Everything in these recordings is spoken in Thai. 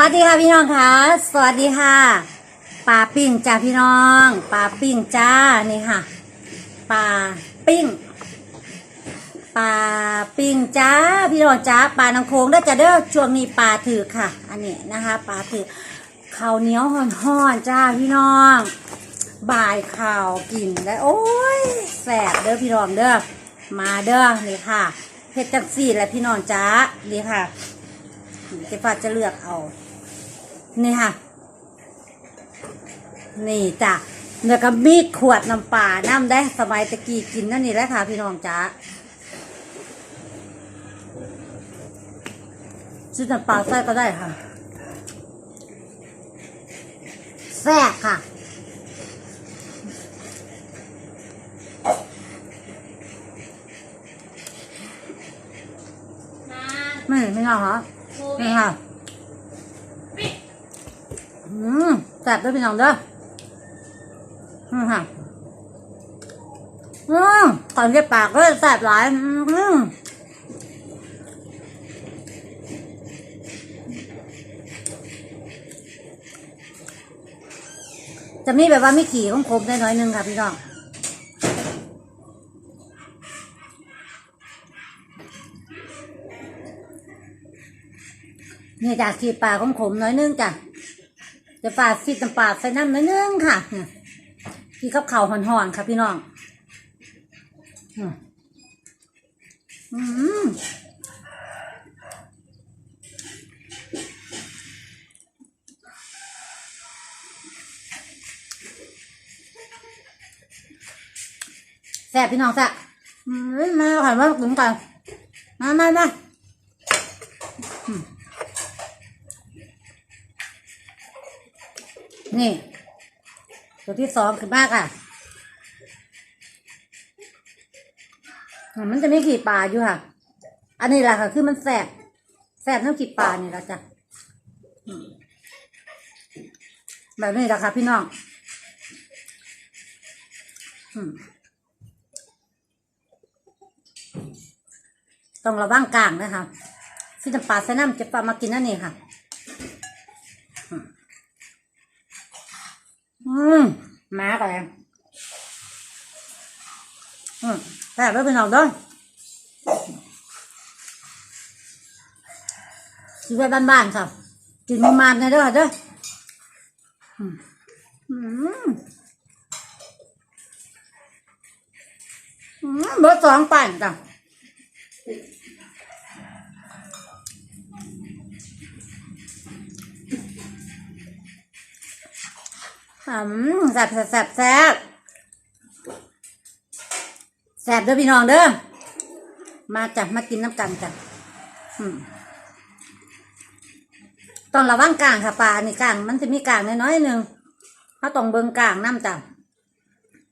วัสดีค่ะพี่น้องค่ะ สวัสดีค่ะปลาปิ้งจ้าพี่น้องปลาปิ้งจ้านี่ค่ะปลาปิ้งปลาปิ้งจ้าพี่น้องจ้าปลาน้ำโค้งได้อจะเด้อช่วงนี้ปลาถือค่ะ อันนี้นะคะปลาถือข้าวเหนียวห่อนๆจ้าพี่น้อง บ่ายข่าวกินได้โอ้ยแสบเด้อพี่น้องเด้อมาเด้อนี่ค่ะเพชรจังสี่แหละพี่น้องจ้านี่ค่ะเจ๊ฟ้าจะเลือกเอา นี่ค่ะ นี่จ้ะเดี๋ยวก็มีขวดน้ำปลาน้ำได้สมัยตะกี้กินนั่นนี่แหละค่ะ พี่น้องจ้าซื้อน้ำปลาใส่ก็ได้ค่ะแซ่บค่ะไม่ไม่เอาเหรอนี่ค่ะอืม แซ่บด้วยพี่น้องเด้ออืมค่ะอืมก่อนเก็บปากเลยแซ่บหลาย อืมจะมีแบบว่ามีขี่ของคมได้น้อยนึงค่ะพี่น้องนี่จากขีปลาของผมน้อยนึงจ้ะ จะฝาดฟิดน้ำปลาใส่น้ำน้อยนึงค่ะเนี่กับเขาวห่อนๆค่ะพี่น้องอืมอืมแซ่บพี่น้องแซ่บมาค่ะมาถึงกันมามามา นี่ ตัวที่สองคือมากอะอะมันจะไม่ขีดปลาอยู่ค่ะ อันนี้แหละค่ะ คือมันแสบแสบน้ำขีดปลานี่แหละจ้ะแบบนี้แหละค่ะพี่น้องต้องระวังกลางนะคะที่น้ำปลาใส่น้ำจะปลามากินนั่นเองค่ะ มมาก่อนเลยอืมแซ่บแล้วเป็นเอาด้วยชีวิตบ้านๆค่ะกินมันมันๆนะเด้อเด้ออืมอืมอืมเบอร์สองปั่นจ้ะ อืมแซ่บแซ่บแซ่บแซ่บแซ่บเด้อพี่น้องเด้อ มาจ้ะมากินน้ำกันจ้ะต้องระวังกลางค่ะปลาอันนี้กลาง มันจะมีกลางน้อยๆหนึ่งถ้าต้องเบิงกลางน้ำจ้ะ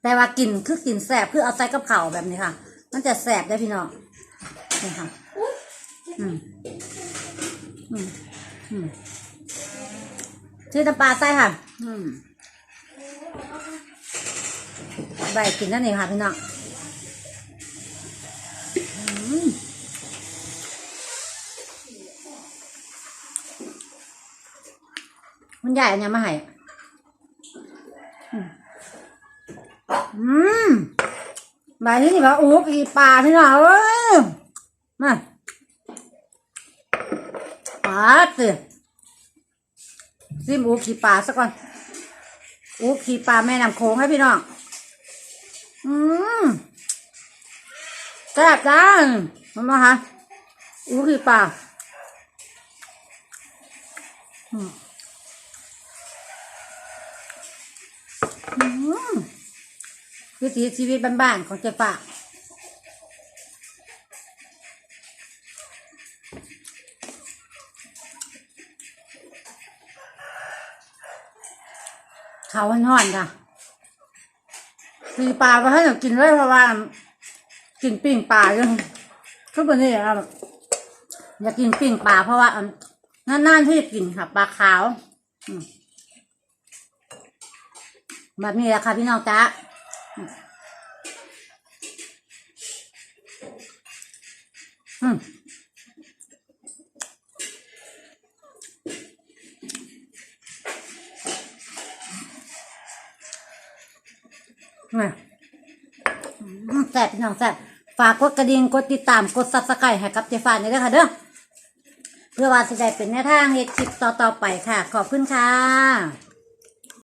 แต่ว่ากินคือกินแซ่บคือเอาใส่กับเข่าแบบนี้ค่ะ มันจะแซ่บได้พี่น้องนี่ค่ะอืมอืมอืมชื่อน้ำปลาใส่ค่ะ อืม ใบกินนั่นเองค่ะพี่น้องมันใหญ่อันเนี้ยมาให้อืมอืมใบที่นี่ว่าอู้อีปลาพี่น้องเอ้ยมาปลาสิซิมอูขี่ปลาซะก่อนอูขี่ปลาแม่น้ำโขงให้พี่น้อง อืมแซ่บจ้ามันมาฮะอู้คือปลาอืมอืมวิถีชีวิตบ้านๆของเจ๊ป่าเขาห่อนๆจ้ะ ปีปลาก็ให้หนูกินด้วยเพราะว่ากินปิ้งปลาอยู่ทุกวันนี้ครับอยากกินปิ้งปลาเพราะว่าอันนานๆที่กินค่ะปลาขาวแบบนี้แหละค่ะพี่น้องจ๊ะอืม น่ะอืม แซ่บพี่น้องแซ่บฝากกดกระดิ่งกดติดตามกดซับสไครต์ให้กับเจฟานนี่ด้วยค่ะเด้อเพื่อว่าจะได้เป็นแนวทางเฮ็ดคลิปต่อๆไปค่ะ ขอบคุณค่ะ